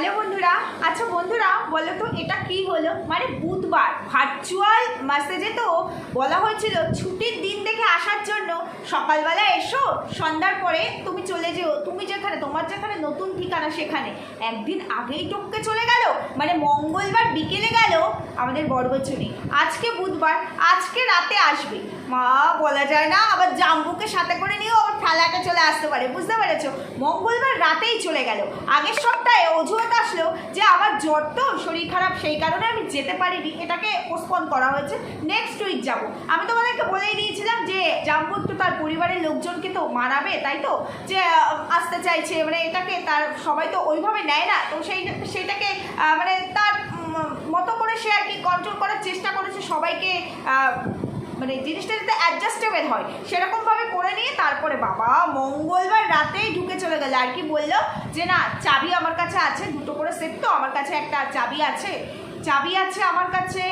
Hello বন্ধুরা আচ্ছা বন্ধুরা বলো তো এটা কি হলো? মানে বুধবার ভার্চুয়াল মেসেজে তো বলা হয়েছিল ছুটির দিন দেখে আসার জন্য সকালবেলা এসো, সন্ধ্যার পরে তুমি চলে যেও। তুমি যেখানে, তোমার যেখানে নতুন ঠিকানা সেখানে। একদিন আগেই টপকে চলে গেল মানে মঙ্গলবার বিকেলে গেল আমাদের বড়বচুরি আজকে বুধবার, আজকে রাতে আসবে। মা, বলা যায় না, আবার জাম্বুকে সাথে করে নিয়েও আবার ফেলাটা চলে আসতে পারে, বুঝতে পেরেছ? মঙ্গলবার রাতেই চলে গেল। আগের সপ্তাহে অজুহাত আসলো যে আমার জ্বর তো শরীর খারাপ, সেই কারণে আমি যেতে পারিনি। এটাকে পোস্টপন করা হয়েছে। নেক্সট উইক যাব। আমি তোমাদেরকে বলেই দিয়েছিলাম যে জাম্বু তো তার পরিবারের লোকজনকে তো মানাবে, তাই তো? যে আসতে চাইছে মানে এটাকে তার সবাই তো ওইভাবে নেয় না। তো সেই সেইটাকে মানে তার মতো করে সে আর কি কন্ট্রোল করার চেষ্টা করেছে সবাইকে মানে জিনিসটা যাতে অ্যাডজাস্টেবল হয়, সেরকমভাবে করে নিয়ে তারপরে বাবা মঙ্গলবার রাতেই ঢুকে চলে গেল। আর কি বলল? যে না, চাবি আমার কাছে আছে, দুটো করে সেট তো, আমার কাছে একটা চাবি আছে। চাবি আছে আমার কাছে।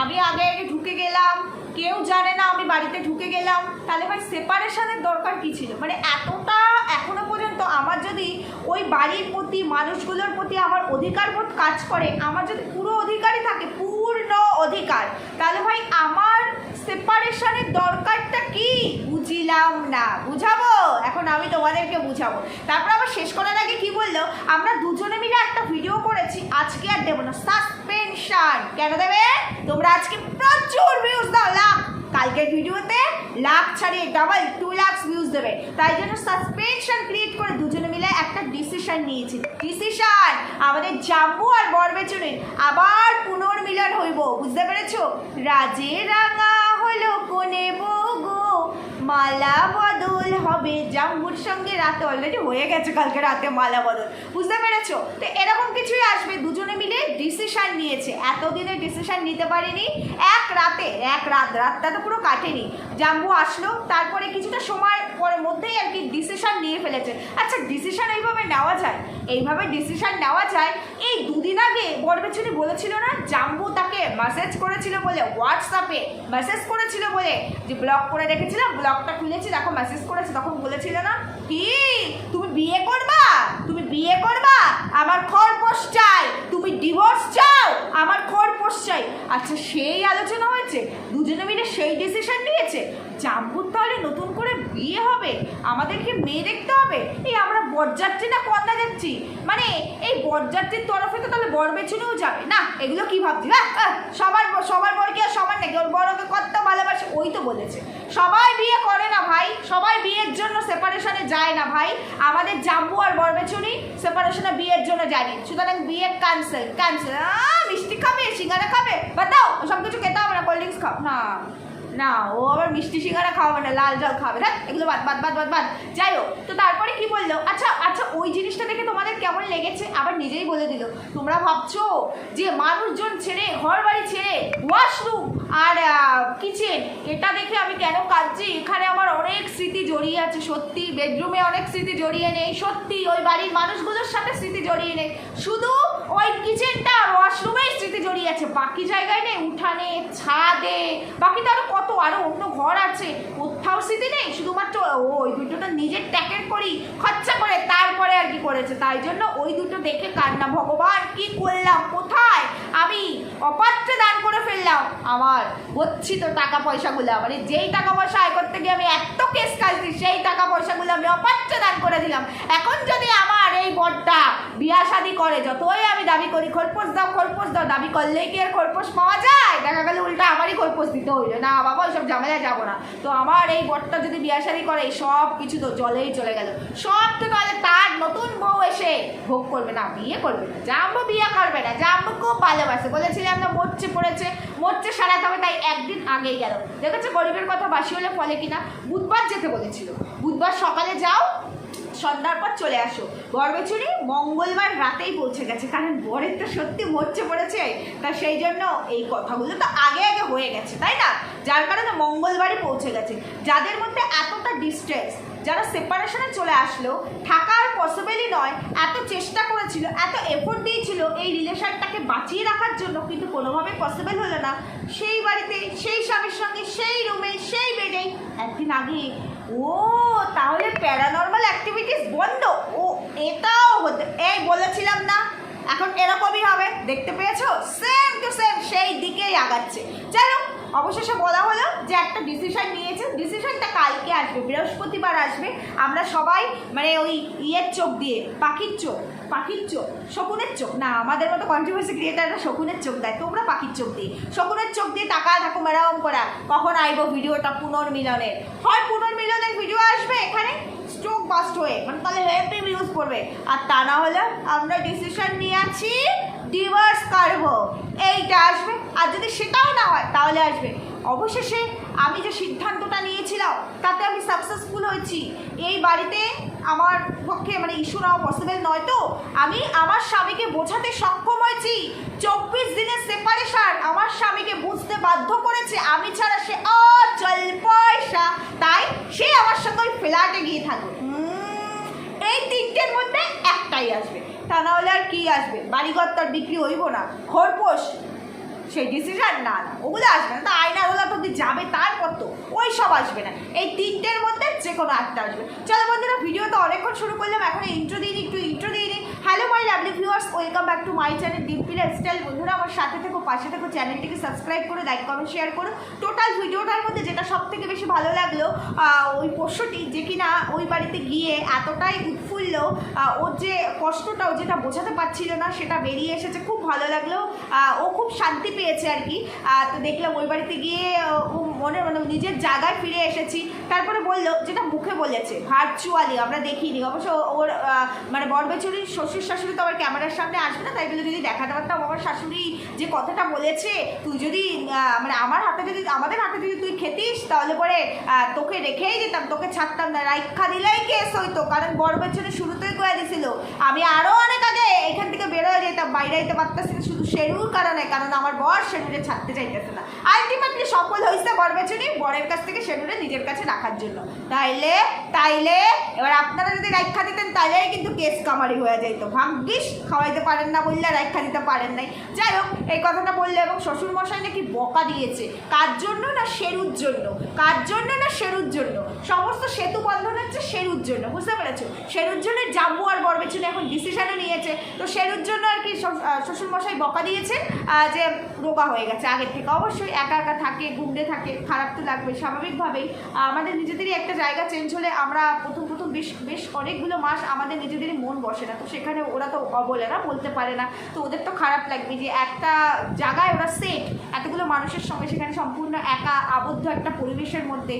আমি আগে আগে ঢুকে গেলাম। কেউ জানে না আমি বাড়িতে ঢুকে গেলাম। তাহলে ভাই সেপারেশনের দরকার কি ছিল? মানে এতটা এখনও পর্যন্ত আমার যদি ওই বাড়ির প্রতি, মানুষগুলোর প্রতি আমার অধিকার বোধ কাজ করে, আমার যদি পুরো অধিকারই থাকে, পূর্ণ অধিকার, তাহলে ভাই আমার সেপারেশনের দরকারটা কি? বুঝিলাম না। বুঝাবো? এখন আমি তোমাদেরকে বুঝাবো। তারপর আবার শেষ করার আগে কি বলল? আমরা দুজনে মিলে একটা ভিডিও করেছি, আজকে আর দেবো না। সাসপেনশন কেন দেবে? তোমরা আজকে প্রচুর ভিউজ দাও, লাখ কালকের ভিডিওতে লাখ ছাড়িয়ে ডাবল টু লাখস ভিউজ দেবে। তাই জন্য সাসপেনশন ক্রিয়েট করে দুজনে মিলে একটা ডিসিশন নিয়েছি। ডিসিশন আমাদের জাম্বু আর বরবেচুরির আবার পুনর্মিলন হইব, বুঝতে পেরেছ? রাজে রাঙা হলো কোনে বগো, মালা বদল হবে, জাম্বুর সঙ্গে রাতে অলরেডি হয়ে গেছে কালকে রাতে মালা বদল। বুঝতে পেরেছ? তো এরকম কিছুই আসবে, দুজনে মিলে ডিসিশান নিয়েছে। এতদিনে ডিসিশান নিতে পারিনি, এক রাতে, এক রাত, রাতটা তো পুরো কাটেনি। জাম্বু আসলো, তারপরে কিছুটা সময় পরে মধ্যেই আর কি ডিসিশন নিয়ে ফেলেছে। আচ্ছা ডিসিশান এইভাবে নেওয়া যায়? এইভাবে ডিসিশান নেওয়া যায়, এই দুদিন আগে বরবেচুনি বলেছিল না, জাম্বু তাকে মেসেজ করেছিল বলে হোয়াটসঅ্যাপে মেসেজ করেছিল বলে, যে ব্লক করে রেখেছিলাম ব্লকটা খুলেছি, দেখো মেসেজ করেছে, তখন বলেছিল না? কি? তুমি বিয়ে করবা? তুমি বিয়ে করবা? আমার খরপোশ চাই তুমি ডিভোর্স চাও? আমার খরপোশ চাই আচ্ছা সেই আলোচনা হয়েছে। দুজনে মিলে সেই ডিসিশন নিয়েছে। জাম্বুর তাহলে নতুন করে বিয়ে হবে। আমাদেরকে মেয়ে দেখতে হবে। এই আমরা বরযাত্রী না কন্যা যাচ্ছি মানে এই বরযাত্রীর তরফে তো তাহলে বর বেছুনেও যাবে। না এগুলো কি ভাবছি? হ্যাঁ আহ, সবার সবার বর কি আর সবার নাকি? ওর বড়কে কত ভালোবাসে? ওই তো বলেছে। সবাই বিয়ে করে না ভাই। সবাই বিয়ের জন্য সেপারেশনে যায় না ভাই। আমাদের জাম্বু আর বরবেচুনি সেপারেশনে বিয়ের জন্য যায়নি। সুতরাং বিয়ে ক্যান্সেল ক্যান্সেল মিষ্টি খাবে সিঙ্গারা খাবে? বা বাতাও সব কিছু খেতে হবে না কোল্ড ড্রিঙ্কস খাও। না। না, ও আবার মিষ্টি সিঙ্গারা খাওয়াবে না, লাল জল খাবে। না এগুলো বাদ বাদ বাদ বাদ বাদ। যাই হোক, তো তারপরে কি বলল? আচ্ছা আচ্ছা ওই জিনিসটা দেখে তোমাদের কেমন লেগেছে আবার নিজেই বলে দিল। তোমরা ভাবছ যে মানুষজন ছেড়ে, ঘর বাড়ি ছেড়ে ওয়াশরুম আর কিচেন এটা দেখে আমি কেন কাঁদছি? এখানে আমার অনেক স্মৃতি জড়িয়ে আছে, সত্যি। বেডরুমে অনেক স্মৃতি জড়িয়ে নেই, সত্যি। ওই বাড়ির মানুষগুলোর সাথে স্মৃতি জড়িয়ে নেই। শুধু ওই কিচেনটা আর ওয়াশরুমেই স্মৃতি জড়িয়ে আছে। বাকি জায়গায় নেই, উঠানে, ছাদে। বাকি তো আরও কত, আরও অন্য ঘর আছে। কোথাও স্মৃতি নেই, শুধুমাত্র ওই দুটোটা নিজের ট্যাকের করি, খরচা করে তারপরে আর কি করেছে। তাই জন্য ওই দুটো দেখে কান্না ভগবান কি করলাম? কোথায়? আমি অপাত্রে দান করে ফেললাম। আমার হচ্ছি তো টাকা পয়সাগুলো মানে যেই টাকা পয়সা আয় করতে গিয়ে আমি এত কেস কাজছি সেই টাকা পয়সাগুলো আমি অপাত্রে দান করে দিলাম। এখন যদি আমার এই বরটা বিয়া শাদি করে, যতই আমি দাবি করি, খরপোশ দাও খরপোশ দাও, দাবি করলেই কি আর খরপোশ পাওয়া যায়? দেখা গেল উল্টা আমারই খরপোশ দিতে হইল। না বাবা, ওইসব ঝামেলায় যাব না। তো আমার এই বরটা যদি বিয়া শাদি করে সব কিছু তো জলেই চলে গেল। সব তো তাহলে তার নতুন বউ এসে ভোগ করবে না, বিয়ে করবে না। জাম্বু বিয়ে করবে না জাম্বু খুব ভালোবাসে। বলেছিলাম না, মরচে পড়েছে, মরচে সারাতে হবে, তাই একদিন আগেই গেল। দেখেছে, গরিবের কথা বাসি হলে ফলে কিনা? বুধবার যেতে বলেছিল। বুধবার সকালে যাও, সন্ধ্যার পর চলে আসো। গর্বেচুরি মঙ্গলবার রাতেই পৌঁছে গেছে, কারণ বরের তো সত্যি মরচে পড়েছে, তা সেই জন্য এই কথাগুলো তো আগে আগে হয়ে গেছে, তাই না? যার কারণে মঙ্গলবারই পৌঁছে গেছে। যাদের মধ্যে এতটা ডিস্ট্রেস যারা সেপারেশনে চলে আসলো, থাকা আর পসিবলই নয়, এত চেষ্টা করেছিল, এত এফোর্ট দিয়েছিল এই রিলেশনটাকে বাঁচিয়ে রাখার জন্য, কিন্তু কোনোভাবে পসিবল হলো না। সেই বাড়িতে, সেই স্বামীর সঙ্গে, সেই রুমে সেই বেডেই একদিন আগে, ও, তাহলে প্যারানর্মাল অ্যাক্টিভিটিস বন্ধ। ও, এটাও হতে, এই বলেছিলাম না, এখন এরকমই হবে, দেখতে পেয়েছ? সেম টু সেম সেই দিকেই আগাচ্ছে। যাই হোক অবশেষে বলা হলো যে একটা ডিসিশন নিয়েছে। ডিসিশনটা কালকে আসবে, বৃহস্পতিবার আসবে। আমরা সবাই মানে ওই ইয়ের চোখ দিয়ে, পাখির চোখ পাখির চোখ, শকুনের চোখ। না, আমাদের মতো কন্ট্রোভার্সি ক্রিয়েটাররা শকুনের চোখ দেয়, তোমরা পাখির চোখ দিয়ে। শকুনের চোখ দিয়ে তাকায় থাকো মেরাম করা, কখন আইবো ভিডিওটা পুনর্মিলনের। হয় পুনর্মিলনের ভিডিও আসবে এখানে স্ট্রোক বাস্ট হয়ে মানে তাহলে হেভি ভিউজ পড়বে আর তা না হলে আমরা ডিসিশন নিয়ে আছি ডিভোর্স করব। এইটা আসবে। আর যদি সেটাও না হয়, তাহলে আসবে। অবশেষে আমি যে সিদ্ধান্তটা নিয়েছিলাম, তাতে আমি সাকসেসফুল হয়েছি। এই বাড়িতে আমার পক্ষে মানে ইস্যু নেওয়া পসিবল নয় তো। আমি আমার স্বামীকে বোঝাতে সক্ষম হয়েছি। চব্বিশ দিনের সেপারেশন আমার স্বামীকে বুঝতে বাধ্য করেছে। আমি ছাড়া সে অচল পয়সা। তাই সে আমার সঙ্গে ওই ফ্ল্যাটে গিয়ে থাকবে এই তিনটের মধ্যে একটাই আসবে। তা নাহলে আর কী আসবে? বাড়িঘর তো আর বিক্রি হইব না। খরপোশ। সেই ডিসিশন না না ওগুলো আসবে না। তা আয়না ওগুলো তো যাবে তারপর তো ওই সব আসবে না। এই তিনটের মধ্যে যে কোনো একটা আসবে। চলো বন্ধুরা ভিডিও তো অনেকক্ষণ শুরু করলাম। এখন ইন্ট্রো দিয়ে নিই, একটু ইন্ট্রো দিয়ে hello my lovely viewers welcome back to my channel Dimpy lifestyle বন্ধুরা, আমার সাথে থেকো, পাশে থেকো, চ্যানেলটিকে সাবস্ক্রাইব করে লাইক কমেন্ট শেয়ার করো। টোটাল ভিডিওটার মধ্যে যেটা সব থেকে বেশি ভালো লাগল ওই পোষ্যটি যে কিনা ওই বাড়িতে গিয়ে এতটাই উৎফুল্ল ওর যে কষ্টটা, ও যেটা বোঝাতে পারছিল না, সেটা বেরিয়ে এসেছে। খুব ভালো লাগল ও খুব শান্তি পেয়েছে আর কি। তো দেখলাম ওই বাড়িতে গিয়ে ও মনে মানে নিজের জায়গায় ফিরে এসেছি। তারপরে বলল, যেটা মুখে বলেছে ভার্চুয়ালি আমরা দেখিনি। অবশ্য ওর মানে বরবেচুরির শ্বশুর শাশুড়ি তো আবার ক্যামেরার সামনে আসবে না, তাই বলে যদি দেখাতে পারতাম আমার শাশুড়ি যে কথাটা বলেছে, তুই যদি মানে আমার হাতে যদি, আমাদের হাতে যদি তুই খেতিস, তাহলে পরে তোকে রেখেই দিতাম তোকে ছাড়তাম না, রাইখা দিলেই কেস হইতো, কারণ বরবেচুরি শুরুতেই করে দিছিল, আমি আরও অনেক আগে এখান থেকে বেরোয় যেতাম, বাইরে যেতে শুধু শেরুর কারণে, কারণ আমার বর শেরুরে ছাড়তে চাইতেছে না। আলটিমেটলি সফল হয়েছে বরবেচুরি বরের কাছ থেকে শেরুরে নিজের কাছে রাখার জন্য। তাইলে তাইলে, এবার আপনারা যদি রাইখা দিতেন তাহলে কিন্তু কেস কামারি হয়ে যেত ভাগ্যিস, খাওয়াইতে পারেন না বললে রাইখা দিতে পারেন নাই। যাই হোক, এই কথাটা বললে এবং শ্বশুর মশাই নাকি বকা দিয়েছে। কার জন্য না শেরুর জন্য? কার জন্য না শেরুর জন্য? সমস্ত সেতু বন্ধন হচ্ছে শেরুর জন্য, বুঝতে পেরেছ? শেরুর জন্য জাম্বু আর বরবেচুনি এখন ডিসিশনও নিয়েছে। তো শেরুর জন্য আর কি শ্বশুর মশাই বকা দিয়েছে যে রোগা হয়ে গেছে আগের থেকে। অবশ্যই একা একা থাকে গুন্ডে থাকে, খারাপ তো লাগবে স্বাভাবিকভাবেই। আমাদের নিজেদেরই একটা জায়গা চেঞ্জ হলে আমরা প্রথম বেশ বেশ অনেকগুলো মাস আমাদের নিজেদেরই মন বসে না। তো সেখানে ওরা তো বলে না বলতে পারে না। তো ওদের তো খারাপ লাগবে যে একটা জায়গায় ওরা সেট এতগুলো মানুষের সঙ্গে সেখানে সম্পূর্ণ একা, আবদ্ধ একটা পরিবেশের মধ্যে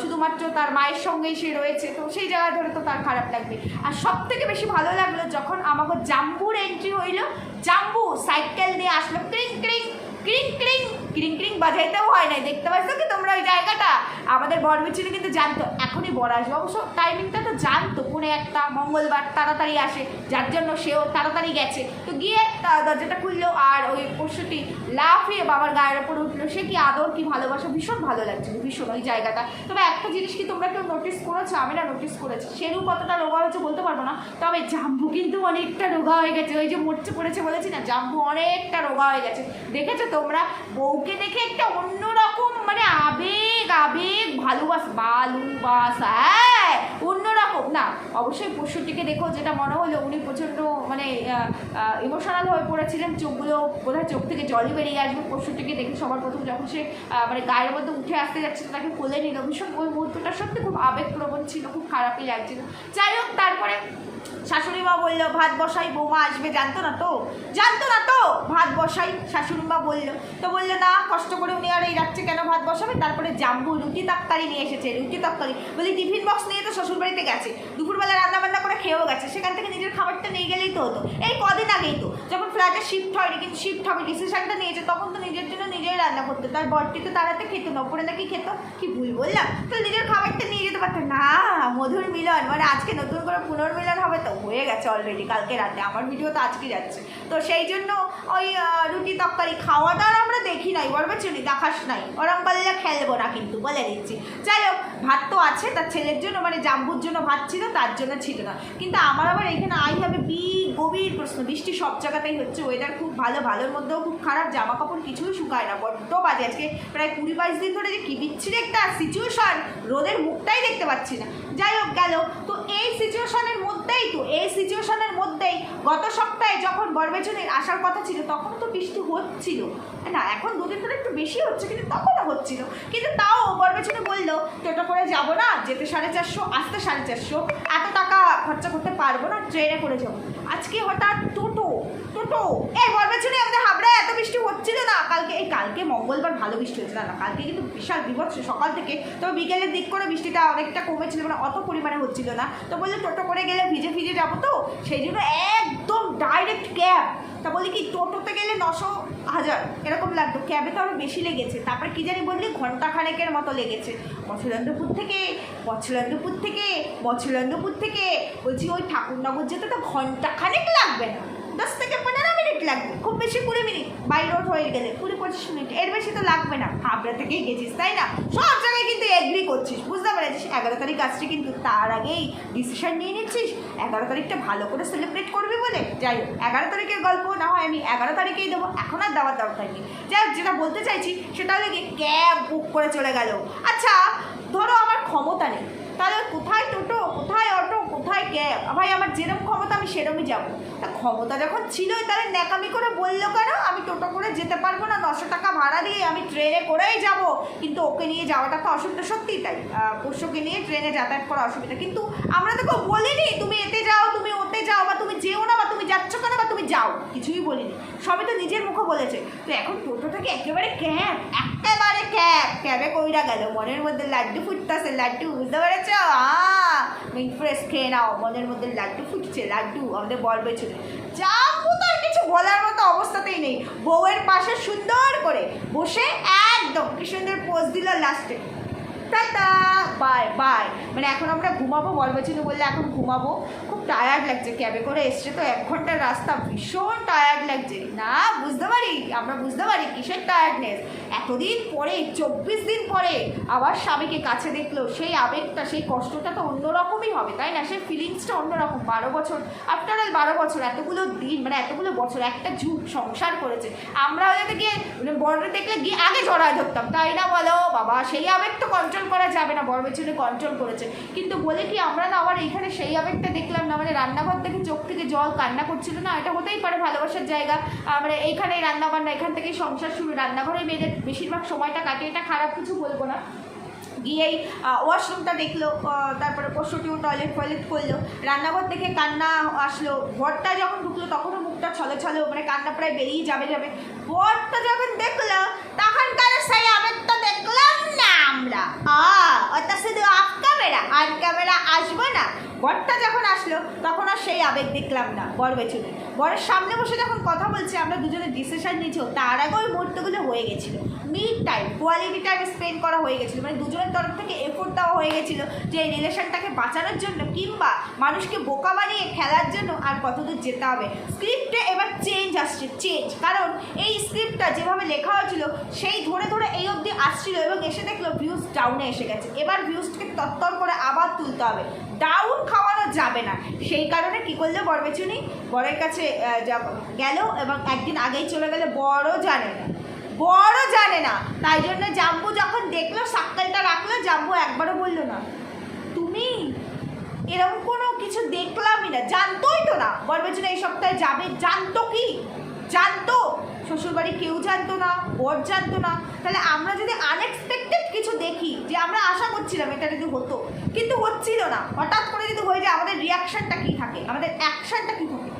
শুধুমাত্র তার মায়ের সঙ্গেই সে রয়েছে। তো সেই জায়গা ধরে তো তার খারাপ লাগবে। আর সব থেকে বেশি ভালো লাগল যখন আমাকে জাম্বুর এন্ট্রি হইল, জাম্বু সাইকেল নিয়ে আসলো, ক্রিং ক্রিং ক্রিং ক্রিং ক্রিং ক্রিং বাজাইতেও হয় নাই। দেখতে পাচ্ছ কি তোমরা ওই জায়গাটা? আমাদের বরবিচিনি কিন্তু জানতো। এখনই বড় আসবে। অবশ্য টাইমিংটা তো জানতো। পুনে একটা, মঙ্গলবার তাড়াতাড়ি আসে। যার জন্য সেও তাড়াতাড়ি গেছে। তো গিয়ে দরজাটা খুললো আর ওই পশুটি লাফিয়ে বাবার গায়ের ওপর উঠল। সে কি আদর, কি ভালোবাসা? ভীষণ ভালো লাগছিল ভীষণ ওই জায়গাটা। তবে একটা জিনিস কি তোমরা কেউ নোটিস করেছ? আমি না নোটিস করেছি। সেরু কতটা রোগা হয়েছে বলতে পারব না। তবে জাম্বু কিন্তু অনেকটা রোগা হয়ে গেছে। ওই যে মোর্চে পড়েছে বলেছি না? জাম্বু অনেকটা রোগা হয়ে গেছে। দেখেছ তোমরা? বউকে দেখে একটা অন্যরকম মানে আবেগ আবেগ, ভালোবাসা। ভালোবাসা হ্যাঁ অন্যরকম। না, অবশ্যই পশুটিকে দেখো যেটা মনে হলো, উনি প্রচণ্ড মানে ইমোশনাল হয়ে পড়েছিলেন। চোখগুলো বোধহয় চোখ থেকে জলই বেরিয়ে আসবে। পশুটিকে দেখে সবার প্রথম যখন সে মানে গায়ের মধ্যে উঠে আসতে যাচ্ছে তাকে কোলে নিল। ভীষণ, ওই মুহূর্তটা সত্যি খুব আবেগপ্রবণ ছিল, খুব খারাপই লাগছিল। যাই হোক, তারপরে শাশুড়ি মা বলল, ভাত বসাই, বৌমা আসবে। জানতো না তো? জানতো না তো? ভাত বসাই শাশুড়ি মা বলল। তো বলল, না, কষ্ট করে উনি আর এই রাত্রে কেন ভাত বসাবে? তারপরে জাম্বু, রুটি তরকারি নিয়ে এসেছে, রুটি তরকারি। বলি, টিফিন বক্স নিয়ে তো শ্বশুর বাড়িতে গেছে। দুপুরবেলা রান্না বান্না করে খেয়েও গেছে। সেখান থেকে নিজের খাবারটা নিয়ে গেলেই তো হতো। এই কদিন আগেই তো। যখন ফ্ল্যাটে শিফট হয়নি, কিন্তু শিফট হবে ডিসিশনটা নিয়েছে, তখন তো নিজের জন্য নিজেই রান্না করতো। তার বরটি তো তাড়াতে খেত না, ওপরে নাকি খেত। কি ভুল বললাম? তো নিজের খাবারটা নিয়ে যেতে পারতো না। মধুর মিলন মানে আজকে নতুন করে পুনর্মিলন হবে তো। হয়ে গেছে অলরেডি কালকে রাতে। আমার ভিডিও তো আজকে যাচ্ছে। তো সেই জন্য ওই রুটি তরকারি খাওয়া দাওয়া আমরা দেখি নাই। বলবে চলি দেখাস নাই। ওরম বললে খেলব না কিন্তু, বলে দিচ্ছি। যাই হোক, ভাত তো আছে, তার ছেলের জন্য মানে জাম্বুর জন্য ভাত ছিল, তার জন্য ছিল না। কিন্তু আমার আবার এখানে আই হবে বি গভীর প্রশ্ন। বৃষ্টি সব জায়গাতেই হচ্ছে ওয়েদার খুব ভালো, ভালোর মধ্যেও খুব খারাপ জামা কাপড় কিছুই শুকায় না, বড্ড বাজে। আজকে প্রায় কুড়ি বাইশ দিন ধরে যে কি বিচ্ছিরি একটা সিচুয়েশন রোদের মুখটাই দেখতে পাচ্ছি না। যাই হোক গেল। তো এই সিচুয়েশনের মধ্যেই তো, এই সিচুয়েশনের মধ্যেই গত সপ্তাহে যখন বরবেচনের আসার কথা ছিল, তখন তো বৃষ্টি হচ্ছিল। না, এখন দুদিন ধরে একটু বেশি হচ্ছে, কিন্তু তখনও হচ্ছিল। কিন্তু তাও বরবেচনে বলল টোটো করে যাব না, যেতে সাড়ে চারশো, আসতে সাড়ে চারশো। এত টাকা খরচা করতে পারব না, ট্রেনে করে যাব। আজকে হঠাৎ টোটো টোটো। এই বরবেচনে আমাদের হাবড়ায় এত বৃষ্টি হচ্ছিল না। কালকে এই কালকে মঙ্গলবার ভালো বৃষ্টি হয়েছিল। না কালকে কিন্তু বিশাল বিভৎস সকাল থেকে। তবে বিকেলের দিক করে বৃষ্টিটা অনেকটা কমেছিল মানে অত পরিমাণে হচ্ছিল না। তো বলল টোটো করে গেলে ভিজে ভিজে যাব তো? সেই জন্য একদম ডাইরেক্ট ক্যাব তা বলি কি, টোটোতে গেলে নশো হাজার, এরকম লাগতো। ক্যাবে তো আরও বেশি লেগেছে। তারপর কী জানি বললি ঘণ্টা খানেকের মতো লেগেছে। মছলন্দপুর থেকে মছলন্দপুর থেকে মছলন্দপুর থেকে। বলছি ওই ঠাকুরনগর যেতে তো ঘণ্টা খানেক লাগবে না। দশ থেকে পনেরো মিনিট লাগবে, খুব বেশি কুড়ি মিনিট। বাই রোড হয়ে গেলে কুড়ি পঁচিশ মিনিট, এর বেশি তো লাগবে না। হাবড়া থেকেই গেছিস, তাই না? সব জায়গায় কিন্তু এগ্রি করছিস, বুঝতে পেরেছিস? এগারো তারিখ আসছে কিন্তু তার আগেই ডিসিশন নিয়ে নিচ্ছিস। এগারো তারিখটা ভালো করে সেলিব্রেট করবি বলে। যাই হোক, এগারো তারিখের গল্প, না হয় আমি এগারো তারিখেই দেবো। এখন আর দেওয়ার দরকার নেই। যাই হোক, যেটা বলতে চাইছি, সেটা হলে কি ক্যাব বুক করে চলে গেল। আচ্ছা ধরো আমার ক্ষমতা নেই। তাহলে কোথায় টোটো, কোথায় অটো কোথায় ক্যাব ভাই, আমার যেরকম ক্ষমতা, আমি সেরকমই যাব। তা ক্ষমতা যখন ছিলই, তাহলে ন্যাকামি করে বলল কেন? আমি টোটো করে যেতে পারব না, নশো টাকা ভাড়া দিয়ে আমি ট্রেনে করেই যাব। কিন্তু ওকে নিয়ে যাওয়াটা তো অসুবিধা, সত্যিই তাই। পোষ্যকে নিয়ে ট্রেনে যাতায়াত করা অসুবিধা। কিন্তু আমরা তো কেউ বলিনি, তুমি এতে যাও, তুমি ওতে যাও, বা তুমি যেও না, বা তুমি যাচ্ছ কেন, বা তুমি যাও। কিছুই বলিনি। সবই তো নিজের মুখে বলেছে। তো এখন টোটো থেকে একেবারে ক্যাব একেবারে ক্যাব ক্যাবে কইরা গেল, মনের মধ্যে লাড্ডু ফুটতেছে, লাড্ডু, বুঝতে পেরেছ? মিট ফ্রেশ খেয়ে নাও মনের মধ্যে লাড্ডু ফুটছে, লাড্ডু, আমাদের বর ছুটে যা তো কিছু বলার মতো অবস্থাতেই নেই। বউয়ের পাশে সুন্দর করে বসে একদম কি সুন্দর পোজ দিল লাস্টে টাটা বাই বাই মানে এখন আমরা ঘুমাবো বলবেছিল বললে এখন ঘুমাবো। খুব টায়ার্ড লাগছে, ক্যাবে করে এসছে তো, এক ঘণ্টার রাস্তা, ভীষণ টায়ার্ড লাগছে। না, বুঝতে পারি, আমরা বুঝতে পারি, কিসের টায়ার্ডনেস এতদিন পরে, চব্বিশ দিন পরে, আবার স্বামীকে কাছে দেখল, সেই আবেগটা, সেই কষ্টটা তো অন্যরকমই হবে, তাই না? সেই ফিলিংসটা অন্যরকম, বারো বছর আফটার অল বারো বছর, এতগুলো দিন মানে এতগুলো বছর, একটা যুগ সংসার করেছে। আমরা হয়তো গিয়ে মানে বড়রা দেখলে গিয়ে আগে জড়ায় ধরতাম, তাই না বলো? বাবা, সেই আবেগ তো কন্ট্রোল করা যাবে না বড় পেছনে কন্ট্রোল করেছে। কিন্তু বলে কি, আমরা না আবার এখানে সেই আবেগটা দেখলাম না মানে রান্নাঘর থেকে চোখ থেকে জল কান্না করছিল না? এটা হতেই পারে ভালোবাসার জায়গা। আমরা মানে এইখানেই রান্না বান্না এখান থেকেই সংসার শুরু। রান্নাঘরে মেয়েদের বেশিরভাগ সময়টা কাটে এটা খারাপ কিছু বলব না। গিয়েই ওয়াশরুমটা দেখল তারপরে পশুটিও টয়লেট ফয়লেট করল। রান্নাঘর থেকে কান্না আসলো। ঘরটা যখন ঢুকলো, তখনও মুখটা ছলে ছলে মানে কান্না প্রায় বেরিয়ে যাবে যাবে। বরটা যখন দেখল তখন কারও সেই আবেগটা দেখলাম না আমরা আ ওটা শুধু আফ ক্যামেরা আর ক্যামেরা আসব না বরটা যখন আসলো, তখন আর সেই আবেগ দেখলাম না, বর বেচুনে বরের সামনে বসে যখন কথা বলছে, আমরা দুজনে ডিসিশন নিয়েছিও তার আগে ওই মুহূর্তগুলো হয়ে গেছিল। Mid time quality time spend করা হয়ে গেছিল। মানে দুজনের তরফ থেকে এফোর্ট দেওয়া হয়ে গেছিল যে এই রিলেশনটাকে বাঁচানোর জন্য, কিংবা মানুষকে বোকা বানিয়ে খেলার জন্য আর কতদূর যেতে হবে। স্ক্রিপ্টে এবার চেঞ্জ আসছে চেঞ্জ কারণ এই স্ক্রিপ্টটা যেভাবে লেখা হয়েছিল, সেই ধরে ধরে এই অবধি আসছিল এবং এসে দেখল ভিউজ ডাউনে এসে গেছে। এবার ভিউজকে তত্তর করে আবার তুলতে হবে। ডাউন খাওয়ানো যাবে না। সেই কারণে কি করল বর বরবেচুনি? বরের কাছে গেল এবং একদিন আগেই চলে গেলে। বড় জানে না। বড় জানে না। তাই জন্য জাম্বু যখন দেখল, সাক্কালটা রাখল, জাম্বু একবারও বলল না, তুমি এরকম কোনো কিছু দেখলামই না। জানতোই তো না। বরবেচুনি এই সপ্তাহে যাবে। জানতো কি? জানতো। শ্বশুরবাড়ি কেউ জানতো না। বর জানতো না। তাহলে আমরা যদি আনএক্সপেক্টেড কিছু দেখি, যে আমরা আশা করছিলাম এটা যদি হতো, কিন্তু হচ্ছিল না। হঠাৎ করে যদি হয়ে যায়, আমাদের রিয়াকশানটা কী থাকে? আমাদের অ্যাকশানটা কী থাকে?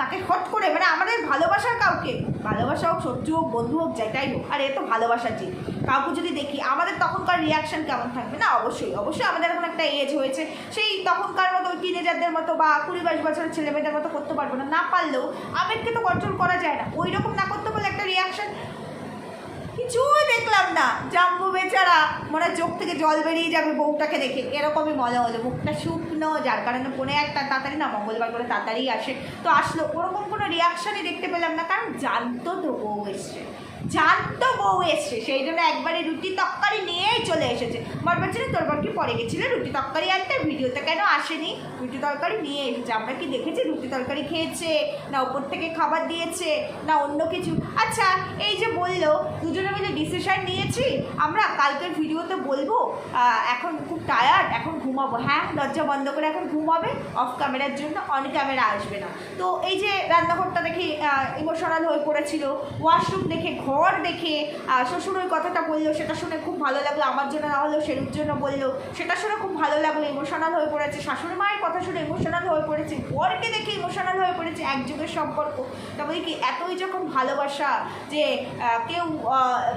তাকে হট করে মানে আমাদের ভালোবাসার কাউকে, ভালোবাসা হোক, শত্রু হোক, বন্ধু হোক, যেটাই হোক, আর এ তো ভালোবাসার জিনিস। কাউকে যদি দেখি, আমাদের তখনকার রিয়াকশন কেমন থাকবে? না, অবশ্যই অবশ্যই আমাদের এখন একটা এজ হয়েছে। সেই তখনকার মতো টিনেজারদের মতো বা কুড়ি বাইশ বছরের ছেলেমেয়েদের মতো করতে পারব না। না পারলেও আবেগকে তো কন্ট্রোল করা যায় না। ওই রকম না করতে পারলে একটা রিয়াকশন কিছুই দেখলাম না। জাম্বু বেচারা, মনে চোখ থেকে জল বেরিয়ে যাবে বউটাকে দেখে। এরকমই মজা হলো। মুখটা শুকনো, যার কারণে ফোনে একটা তাড়াতাড়ি না, মঙ্গলবার করে তাড়াতাড়ি আসে। তো আসলো। ওরকম কোনো রিয়াকশানই দেখতে পেলাম না, কারণ জানতো তো বউ এসছে। জানতো বউ এসছে, সেই জন্য একবারে রুটি তরকারি নিয়েই চলে এসেছে। বর বলছে তোর বর কি পরে গেছিলে রুটি তরকারি আনতে? ভিডিওতে কেন আসেনি? রুটি তরকারি নিয়ে এসেছে, আমরা কি দেখেছি রুটি তরকারি খেয়েছে, না ওপর থেকে খাবার দিয়েছে, না অন্য কিছু? আচ্ছা এই যে বলল, দুজনে মিলে ডিসিশন নিয়েছি, আমরা কালকের ভিডিওতে বলব এখন খুব টায়ার্ড এখন ঘুমাবো। হ্যাঁ দরজা বন্ধ করে এখন ঘুমাবে অফ ক্যামেরার জন্য অন ক্যামেরা আসবে না। তো এই যে রান্নাঘরটা দেখে ইমোশনাল হয়ে পড়েছিল ওয়াশরুম দেখে ঘর দেখে আহ, শ্বশুর ওই কথাটা বলল সেটা শুনে খুব ভালো লাগল। আমার জন্য না হলেও সেরুর জন্য বলল। সেটা শুনে খুব ভালো লাগল ইমোশনাল হয়ে পড়েছে। শাশুড়ি মায়ের কথা শুনে ইমোশনাল হয়ে পড়েছে। বরকে দেখে ইমোশনাল হয়ে পড়েছে এক যুগের সম্পর্ক। তারপরে কি এতই যখন ভালোবাসা যে কেউ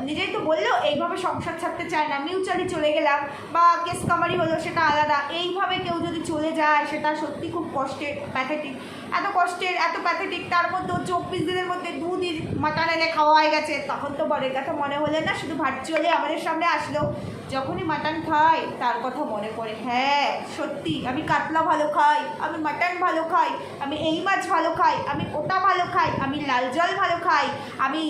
নিজেই তো বলল এইভাবে সংসার ছাড়তে চায় না। মিউচুয়ালি চলে গেলাম বা কেস কামারি হলো সেটা আলাদা। এইভাবে কেউ যদি চলে যায় সেটা সত্যি খুব কষ্টের প্যাথেটিক এত কষ্টের, এত প্যাথেটিক তার মধ্যে চব্বিশ দিনের মধ্যে দুদিন মাটন এনে খাওয়া হয়ে গেছে। তখন তো বরের কথা মনে হলে না, শুধু ভার্চুয়ালি আমাদের সামনে আসলো। যখনই মাটন খাই, তার কথা মনে পড়ে হ্যাঁ সত্যি, আমি কাতলা ভালো খাই, আমি মাটন ভালো খাই, আমি এই মাছ ভালো খাই, আমি ওটা ভালো খাই, আমি লাল জল ভালো খাই, আমি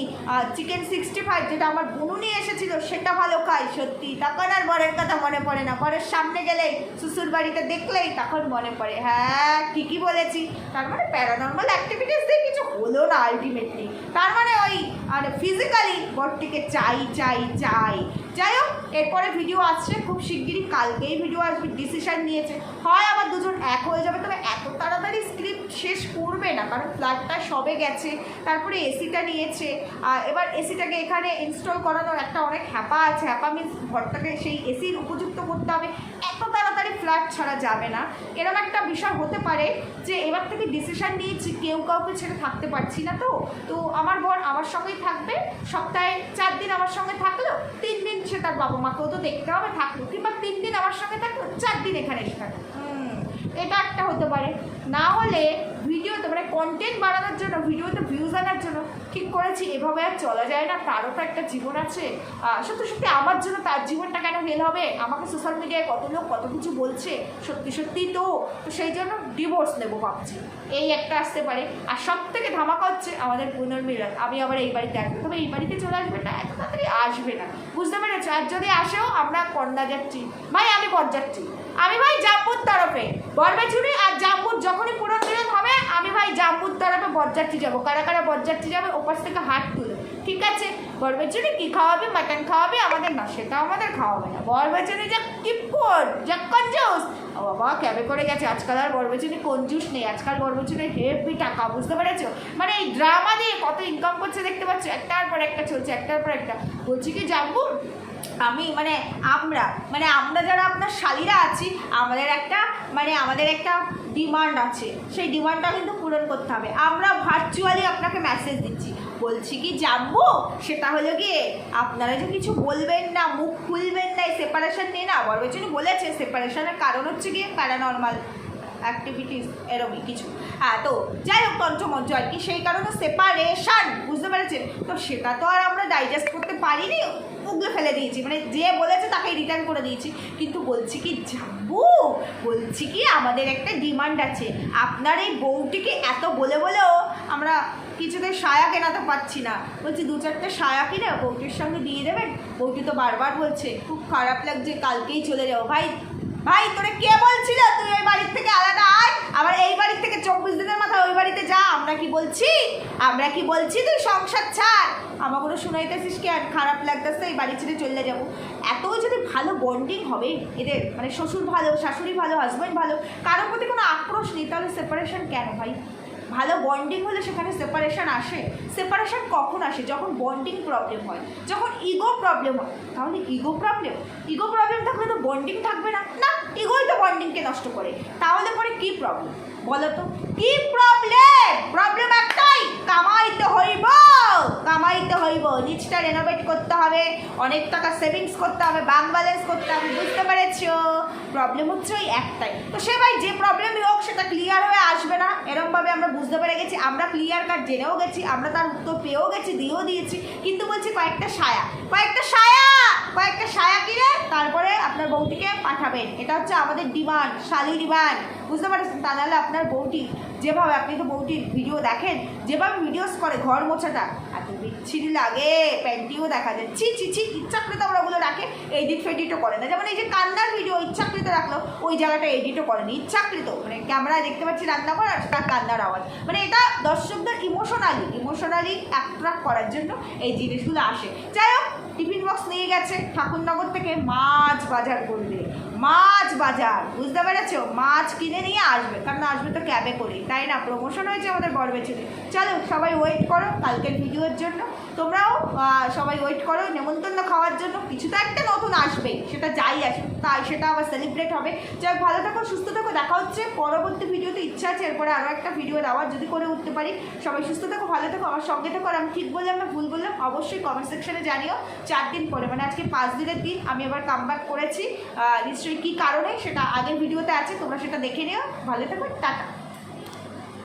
চিকেন সিক্সটি ফাইভ যেটা আমার বুনু নিয়ে এসেছিল, সেটা ভালো খাই। সত্যি, তখন আর বরের কথা মনে পড়ে না। বরের সামনে গেলেই শ্বশুর বাড়িতে দেখলেই তখন মনে পড়ে হ্যাঁ ঠিকই বলেছি। তার মানে প্যারানর্মাল অ্যাক্টিভিটিস না আলটিমেটলি তার মানে ওই মানে ফিজিক্যালি বরটিকে চাই চাই চাই। যাই হোক, এরপরে ভিডিও আসছে, খুব শিগগিরই কালকেই ভিডিও আসবে ডিসিশান নিয়েছে। হয় আবার দুজন এক হয়ে যাবে, তবে এত তাড়াতাড়ি স্ক্রিপ্ট শেষ করবে না, কারণ ফ্ল্যাটটা সবে গেছে, তারপরে এসিটা নিয়েছে। আর এবার এসিটাকে এখানে ইনস্টল করানোর একটা অনেক হ্যাপা আছে। হ্যাপা মিন্স ঘরটাকে সেই এসির উপযুক্ত করতে হবে। এত তাড়াতাড়ি ফ্ল্যাট ছাড়া যাবে না। এরকম একটা বিষয় হতে পারে যে এবার থেকে ডিসিশন নিয়েছি, কেউ কাউকে ছেড়ে থাকতে পারছি না তো। তো আমার বর আমার সঙ্গেই থাকবে। সপ্তাহে চার দিন আমার সঙ্গে থাকল তিন দিন সে তার বাবা মাকেও তো দেখতে হবে থাকল কিংবা তিন দিন আমার সঙ্গে থাকল চার দিন এখানে এসে থাকল এটা একটা হতে পারে। না হলে ভিডিওতে মানে কন্টেন্ট বাড়ানোর জন্য ভিডিওতে ভিউজ আনার জন্য ঠিক করেছি, এভাবে আর চলা যায় না। তারও তো একটা জীবন আছে। সত্যি সত্যি আমার জন্য তার জীবনটা কেন ফেল হবে? আমাকে সোশ্যাল মিডিয়ায় কত লোক কত কিছু বলছে? সত্যি সত্যি তো তো সেই জন্য ডিভোর্স নেব ভাবছি। এই একটা আসতে পারে। আর সব থেকে ধামাকা হচ্ছে আমাদের পুনর্মিলন আমি আবার এই বাড়িতে আসব। তবে এই বাড়িতে চলে আসবে না, এত তাড়াতাড়ি আসবে না। বুঝতে পেরেছ? আর যদি আসেও, আমরা কন্যা যাচ্ছি ভাই, আমি বর যাচ্ছি আমি ভাই জাম্বুর তরফে। বরবেচুরি আর জাম্বুর যখনই পুনর্মিলন হবে, আমি ভাই জাম্বুর তরফে বরযাত্রী যাব। কারা কারা বরযাত্রী যাবে, ওপাশ থেকে হাত তুলে। ঠিক আছে? বরবেচুরি কী খাওয়াবে? মাটন খাওয়াবে? আমাদের না, সেটা আমাদের খাওয়াবে না। বরবেচুরি যা কিপকোট যা কঞ্জুস বাবা, ক্যাবে করে গেছে। আজকাল আর বরবেচুরি কঞ্জুস নেই। আজকাল বরবেচুরি হেভি টাকা, বুঝতে পেরেছ? মানে এই ড্রামা দিয়ে কত ইনকাম করছে দেখতে পাচ্ছ? একটার পর একটা চলছে, একটার পর একটা। বলছি কি জাম্বুর আমি মানে আমরা মানে আমরা যারা আপনার শালিরা আছি, আমাদের একটা মানে আমাদের একটা ডিমান্ড আছে। সেই ডিমান্ডটা কিন্তু পূরণ করতে হবে। আমরা ভার্চুয়ালি আপনাকে মেসেজ দিচ্ছি। বলছি কি, জানব? সেটা হলো গিয়ে আপনারা যে কিছু বলবেন না, মুখ খুলবেন না সেপারেশন নিয়ে না বরবেচনি বলেছে সেপারেশনের কারণ হচ্ছে গিয়ে প্যারানর্মাল অ্যাক্টিভিটিস এরকমই কিছু। হ্যাঁ তো যাই হোক তন্ত্রমন্ত্র আর কি, সেই কারণে সেপারেশন বুঝতে পেরেছেন? তো সেটা তো আর আমরা ডাইজেস্ট করতে পারিনি। উগলে ফেলে দিয়েছি। মানে যে বলেছে তাকে রিটার্ন করে দিয়েছি। কিন্তু বলছি কি, যাব? বলছি কি, আমাদের একটা ডিমান্ড আছে। আপনার এই বউটিকে এত বলে বলেও আমরা কিছুতে সায়া কেনাতে পারছি না। বলছি, দু চারটে সায়া কিনে বউটির সঙ্গে দিয়ে দেবেন? বউটি তো বারবার বলছে, খুব খারাপ লাগছে, কালকেই চলে যাও। ভাই ভাই, তোরে কে বলছিল? তুই ওই বাড়ির থেকে আলাদা আয়। আবার এই বাড়ির থেকে চব্বিশ দিনের মাথায়, ওই বাড়িতে যা। আমরা কি বলছি? আমরা কি বলছি তুই সংসার ছাড়? আমাগুলো শুনাইতেছিস কি? আর খারাপ লাগতেছে, এই বাড়ি ছেড়ে চলে যাব। এত যদি ভালো বন্ডিং হবে, এদের মানে শ্বশুর ভালো, শাশুড়ি ভালো হাজব্যান্ড ভালো, কারোর প্রতি কোনো আক্রোশ নেই, তাহলে সেপারেশন কেন ভাই? ভালো বন্ডিং হলে সেখানে সেপারেশন আসে। সেপারেশন কখন আসে? যখন বন্ডিং প্রবলেম হয়। যখন ইগো প্রবলেম হয়। তাহলে ইগো প্রবলেম ইগো প্রবলেম থাকলে তো বন্ডিং থাকবে না। না ইগোই তো বন্ডিংকে নষ্ট করে। তাহলে পরে কি প্রবলেম বলো তো। কি প্রবলেম প্রবলেম একটাই, কামাইতে হইব। কামাইতে হইব। নিচটা রেনোভেট করতে হবে। অনেক টাকা সেভিংস করতে হবে। ব্যাংক ব্যালেন্স করতে হবে। বুঝতে পেরেছ? প্রবলেম হচ্ছে ওই একটাই। তো সে ভাই যে প্রবলেমই হোক সেটা ক্লিয়ার হয়ে আসবে না এরমভাবে আমরা বুঝতে পেরে গেছি, আমরা ক্লিয়ার কাট জেনেও গেছি, আমরা তার উত্তর পেয়েও গেছি, দিয়েও দিয়েছি, কিন্তু বলছি কয়েকটা সায়া। কয়েকটা সায়া! কয়েকটা সায়া কিনে তারপরে আপনার বউটিকে পাঠাবেন। এটা হচ্ছে আমাদের ডিমান্ড, শালি ডিমান্ড। বুঝতে পারছেন? তা নাহলে আপনার বউটি, যেভাবে আপনি তো বউটির ভিডিও দেখেন, যেভাবে ভিডিওস করে ঘর মোছাটা এত বিচ্ছিরি লাগে, প্যান্টিও দেখা যায়। ছি ছি ছি, ইচ্ছাকৃত ওরাগুলো রাখে এডিট ফেডিটও করে না। যেমন এই যে কান্নার ভিডিও ইচ্ছাকৃত রাখল, ওই জায়গাটা এডিটও করেনি। ইচ্ছাকৃত মানে ক্যামেরায় দেখতে পাচ্ছি রান্না করা আর তার কান্নার আওয়াজ। মানে এটা দর্শকদের ইমোশনালি ইমোশনালি অ্যাট্রাক্ট করার জন্য এই জিনিসগুলো আসে। যাই হোক, টিফিন বক্স গেছে ঠাকুরনগর থেকে মাছ বাজার করবে। মাছ বাজার, বুঝতে পেরেছ? মাছ কিনে নিয়ে আসবে, কারণ আসবে তো ক্যাবে করে তাই না? প্রমোশন হয়েছে আমাদের বরবেচুরি চলো, সবাই ওয়েট করো কালকের ভিডিওর জন্য। তোমরাও সবাই ওয়েট করো, নেমন্তন্ন খাওয়ার জন্য। কিছু তো একটা নতুন আসবে সেটা যাই আসে তাই সেটা আবার সেলিব্রেট হবে। যাই ভালো থাকো, সুস্থ থাকো, দেখা হচ্ছে পরবর্তী ভিডিওতে। ইচ্ছা আছে, এরপরে আরও একটা ভিডিও দেওয়ার, যদি করে উঠতে পারি। সবাই সুস্থ থাকো, ভালো থাকো আমার সঙ্গে থাকো। আর আমি ঠিক বললাম না, ভুল বললাম, অবশ্যই কমেন্ট সেকশনে জানিও। চার দিন পরে মানে আজকে পাঁচ দিনের দিন আমি আবার কাম করেছি। নিশ্চয়ই কী কারণে, সেটা আগের ভিডিওতে আছে, তোমরা সেটা দেখে নিও। ভালো থাকো, টাটা।